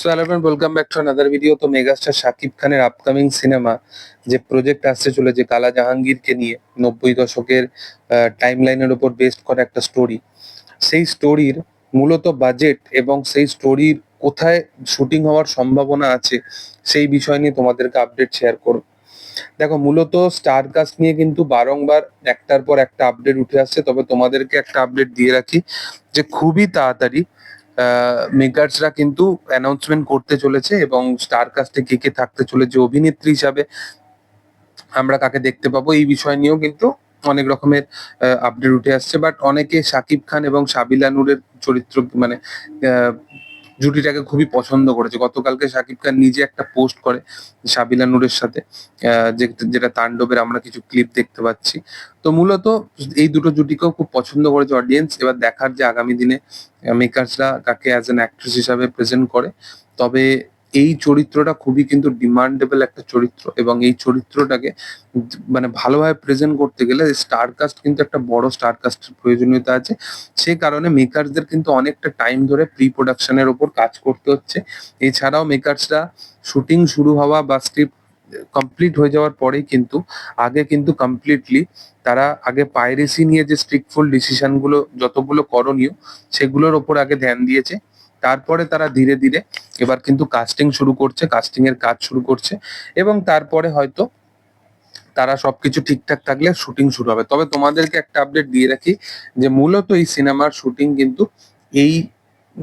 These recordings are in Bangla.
So welcome back to another video তো মেগাস্টার শাকিব খানের আপকামিং সিনেমা যে প্রজেক্ট আসতে চলেছে কালা জাহাঙ্গীরকে নিয়ে, নব্বই দশকের টাইম লাইনের উপর বেসড করা একটা স্টোরি সেই স্টোরির মূলত বাজেট এবং সেই স্টোরির কোথায় শুটিং হওয়ার সম্ভাবনা আছে, সেই বিষয় নিয়ে তোমাদেরকে আপডেট শেয়ার করব। দেখো, মূলত স্টার কাস্ট নিয়ে কিন্তু বারংবার একটার পর একটা আপডেট উঠে আসছে, তবে তোমাদেরকে একটা আপডেট দিয়ে রাখি যে খুবই তাড়াতাড়ি মেকার্সরা কিন্তু অ্যানাউন্সমেন্ট করতে চলেছে এবং স্টার কাস্টে কে কে থাকতে চলেছে অভিনেত্রী হিসাবে আমরা কাকে দেখতে পাবো এই বিষয় নিয়েও কিন্তু অনেক রকমের আপডেট উঠে আসছে। বাট অনেকে সাকিব খান এবং সাবিলা নূরের চরিত্র মানে জুটিটাকে খুবই পছন্দ করেছে। গতকালকে সাকিব খান নিজে একটা পোস্ট করে সাবিলা নুরের সাথে যেটা তাণ্ডবের আমরা কিছু ক্লিপ দেখতে পাচ্ছি। তো মূলত এই দুটো জুটিকেও খুব পছন্দ করেছে অডিয়েন্স এবার দেখার যে আগামী দিনে মেকার্সরা কাকে অ্যাজ অ্যান অ্যাক্ট্রেস হিসাবে প্রেজেন্ট করে, তবে এই চরিত্রটা খুবই কিন্তু ডিমান্ডেবল একটা চরিত্র এবং এই চরিত্রটাকে মানে ভালোভাবে প্রেজেন্ট করতে গেলে স্টার কাস্ট কিন্তু একটা বড় স্টার কাস্টের প্রয়োজনীয়তা আছে। সে কারণে মেকার্সদের কিন্তু অনেকটা টাইম ধরে প্রি প্রোডাকশনের ওপর কাজ করতে হচ্ছে। এছাড়াও মেকার্সরা শুটিং শুরু হওয়া বা স্ক্রিপ্ট কমপ্লিট হয়ে যাওয়ার পরেই কিন্তু আগে কিন্তু কমপ্লিটলি তারা আগে পাইরেসি নিয়ে যে স্ট্রিক্টফুল ডিসিশনগুলো যতগুলো করণীয় সেগুলোর ওপর আগে ধ্যান দিয়েছে। তারপরে তারা ধীরে ধীরে এবার কিন্তু কাস্টিং শুরু করছে কাস্টিং এর কাজ শুরু করছে এবং তারপরে হয়তো তারা সবকিছু ঠিকঠাক থাকলে শুটিং শুরু হবে। তবে তোমাদেরকে একটা আপডেট দিয়ে রাখি যে মূলত এই সিনেমার শুটিং কিন্তু এই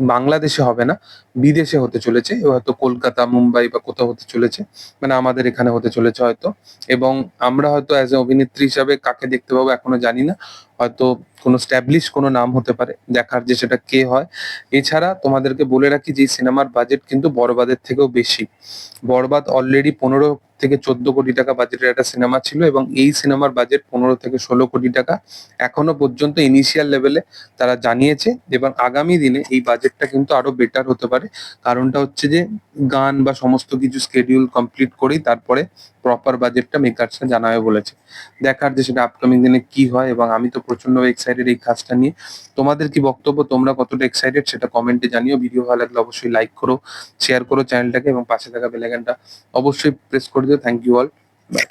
বাংলাদেশে হবে না, বিদেশে হতে চলেছে। হয়তো কলকাতা, মুম্বাই বা কোথাও হতে চলেছে। মানে আমাদের এখানে হতে চলেছে হয়তো। এবং আমরা হয়তো অ্যাজ এ অভিনেত্রী হিসাবে কাকে দেখতে পাবো এখনও জানি না। হয়তো কোনো স্ট্যাবলিশ কোনো নাম হতে পারে, দেখার যে সেটা কে হয়। এছাড়া তোমাদেরকে বলে রাখি যে সিনেমার বাজেট কিন্তু বরবাদের থেকেও বেশি। বরবাদ অলরেডি পনেরো থেকে চোদ্দ কোটি টাকা বাজেটের একটা সিনেমা ছিল এবং এই সিনেমার বাজেট পনেরো থেকে ষোলো কোটি টাকা। এখনও পর্যন্ত ইনিশিয়াল লেভেলে তারা জানিয়েছে এবং আগামী দিনে এই বাজেটটা কিন্তু আরও বেটার হতে পারে। কারণটা হচ্ছে যে গান বা সমস্ত কিছু স্কেডিউল কমপ্লিট করেই তারপরে প্রপার বাজেটটা মেকার্সরা জানাবে বলেছে। দেখার যে সেটা আপকামিং দিনে কি হয় এবং আমি তো প্রচণ্ড এক্সাইটেড এই কাজটা নিয়ে। তোমাদের কি বক্তব্য? তোমরা কতটা এক্সাইটেড সেটা কমেন্টে জানিও। ভিডিও ভালো লাগলে অবশ্যই লাইক করো শেয়ার করো চ্যানেলটাকে এবং পাশে থাকা বেলাইকানটা অবশ্যই প্রেস করে video. Thank you all. Bye.